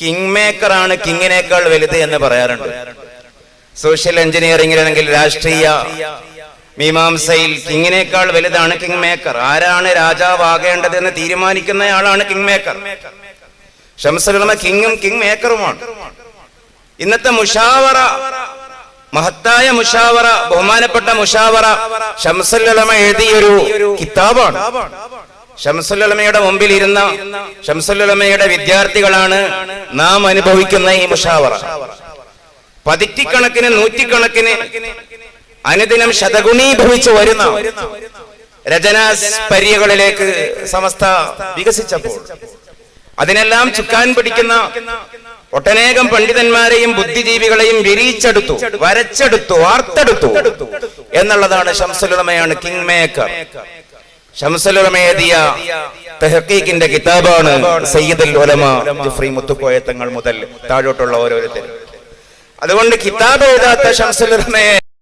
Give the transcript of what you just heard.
King മേക്കറാണ് കിങ്ങിനേക്കാൾ വലുത് എന്ന് പറയാറുണ്ട്. സോഷ്യൽ എഞ്ചിനീയറിംഗിൽ അല്ലെങ്കിൽ രാഷ്ട്രീയ മീമാംസയിൽ കിങ്ങിനേക്കാൾ വലുതാണ് കിങ് മേക്കർ ആരാണ് രാജാവാകേണ്ടത് എന്ന് തീരുമാനിക്കുന്നയാളാണ് കിങ് മേക്കർ ഷംസുലമ കിങ്ങും കിങ് മേക്കറുമാണ് ഇന്നത്തെ മുഷാവറ മഹത്തായ മുഷാവറ ബഹുമാനപ്പെട്ട മുഷാവറ ഷംസുലമ എഴുതിയൊരു കിതാബാണ്. ഷംസുലമയുടെ മുമ്പിൽ ഇരുന്ന ഷംസുലമയുടെ വിദ്യാർത്ഥികളാണ് നാം അനുഭവിക്കുന്ന ഈ മുഷാവറ. പതിറ്റിക്കണക്കിന് നൂറ്റിക്കണക്കിന് അനുദിനം ശതഗുണീഭവിച്ചു വരുന്ന രചനാസ്പര്യകളിലേക്ക് സമസ്ത വികസിച്ചപ്പോൾ അതിനെല്ലാം ചുക്കാൻ പിടിക്കുന്ന ഒട്ടനേകം പണ്ഡിതന്മാരെയും ബുദ്ധിജീവികളെയും വിരിയിച്ചെടുത്തു വരച്ചെടുത്തു വാർത്തെടുത്തു എന്നുള്ളതാണ് ഷംസുലമയാണ് കിങ് മേക്കർ. ഷംസുലമയെതിയ തെഹക്കീക്കിന്റെ കിതാബാണ് സയ്യിദുൽ ഉലമ ജുഫ്രി മുത്തുക്കോയ തങ്ങൾ മുതൽ താഴോട്ടുള്ള ഓരോരുത്തരും അതുകൊണ്ട് കിതാബ് എഴുതാത്ത ഷംസുലമയെ